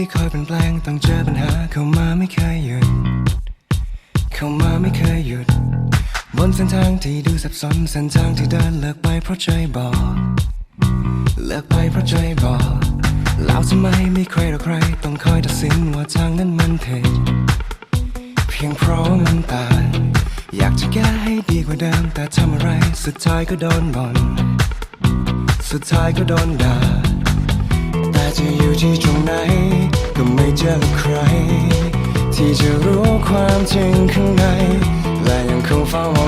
ที่คอยเปลี่ยนแปลงต้องเจอปัญหาเข้ามาไม่เคยหยุด เข้ามาไม่เคยหยุด บนเส้นทางที่ดูสับสนเส้นทางที่เดินเลิกไปเพราะใจบอก เลิกไปเพราะใจบอกแล้วทำไมไม่ใครหรอใคร ต้องคอยตัดสินว่าทางนั้นมันผิดเพียงเพราะมันตางอยากจะแก้ให้ดีกว่าเดิมแต่ทำอะไร สุดท้ายก็โดนบ่นสุดท้ายก็โดนด่า เจอใคร ที่จะรู้ความจริงข้างใน และยังคงเฝ้ามอง